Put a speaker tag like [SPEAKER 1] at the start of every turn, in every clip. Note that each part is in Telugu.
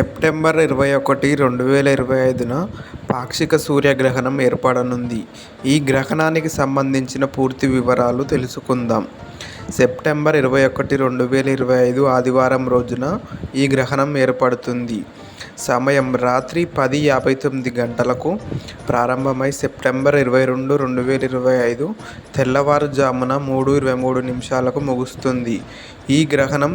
[SPEAKER 1] సెప్టెంబర్ ఇరవై ఒకటి రెండు వేల ఇరవై ఐదున పాక్షిక సూర్యగ్రహణం ఏర్పడనుంది. ఈ గ్రహణానికి సంబంధించిన పూర్తి వివరాలు తెలుసుకుందాం. సెప్టెంబర్ ఇరవై ఒకటి రెండు వేల ఇరవై ఐదు ఆదివారం రోజున ఈ గ్రహణం ఏర్పడుతుంది. సమయం రాత్రి పది యాభై తొమ్మిది గంటలకు ప్రారంభమై సెప్టెంబర్ ఇరవై రెండు రెండు వేల ఇరవై ఐదు తెల్లవారుజామున మూడు ఇరవై మూడు నిమిషాలకు ముగుస్తుంది. ఈ గ్రహణం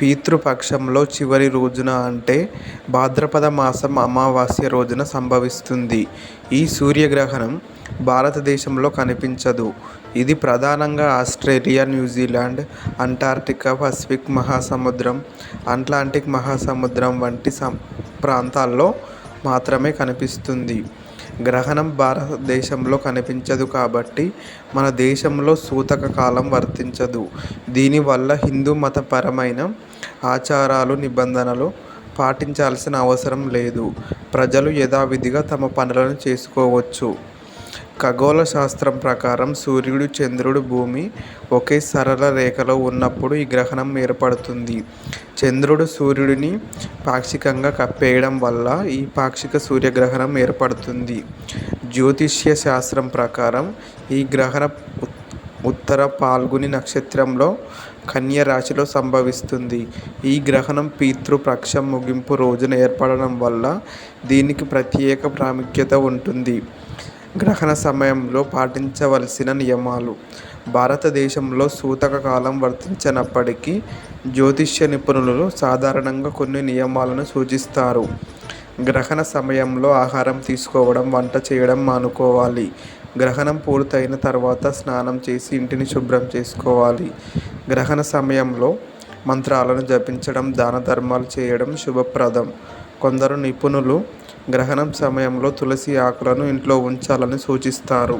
[SPEAKER 1] పితృపక్షంలో చివరి రోజున అంటే భాద్రపద మాసం అమావాస్య రోజున సంభవిస్తుంది. ఈ సూర్యగ్రహణం భారతదేశంలో కనిపించదు. ఇది ప్రధానంగా Australia New Zealand Antarctica Pacific మహాసముద్రం అట్లాంటిక్ మహాసముద్రం వంటి సం ప్రాంతాల్లో మాత్రమే కనిపిస్తుంది. గ్రహణం భారతదేశంలో కనిపించదు కాబట్టి మన దేశంలో సూతక కాలం వర్తించదు. దీనివల్ల హిందూ మతపరమైన ఆచారాలు నిబంధనలు పాటించాల్సిన అవసరం లేదు. ప్రజలు యథావిధిగా తమ పనులను చేసుకోవచ్చు. ఖగోళ శాస్త్రం ప్రకారం సూర్యుడు చంద్రుడు భూమి ఒకే సరళ రేఖలో ఉన్నప్పుడు ఈ గ్రహణం ఏర్పడుతుంది. చంద్రుడు సూర్యుడిని పాక్షికంగా కప్పేయడం వల్ల ఈ పాక్షిక సూర్యగ్రహణం ఏర్పడుతుంది. జ్యోతిష్య శాస్త్రం ప్రకారం ఈ గ్రహణ ఉత్తర పాల్గుని నక్షత్రంలో కన్య రాశిలో సంభవిస్తుంది. ఈ గ్రహణం పితృపక్షం ముగింపు రోజున ఏర్పడడం వల్ల దీనికి ప్రత్యేక ప్రాముఖ్యత ఉంటుంది. గ్రహణ సమయంలో పాటించవలసిన నియమాలు. భారతదేశంలో సూతక కాలం వర్తించనప్పటికీ జ్యోతిష్య నిపుణులు సాధారణంగా కొన్ని నియమాలను సూచిస్తారు. గ్రహణ సమయంలో ఆహారం తీసుకోవడం వంట చేయడం మానుకోవాలి. గ్రహణం పూర్తయిన తర్వాత స్నానం చేసి ఇంటిని శుభ్రం చేసుకోవాలి. గ్రహణ సమయంలో మంత్రాలను జపించడం దాన ధర్మాలు చేయడం శుభప్రదం. కొందరు నిపుణులు గ్రహణం సమయంలో తులసి ఆకులను ఇంట్లో ఉంచాలని సూచిస్తారు.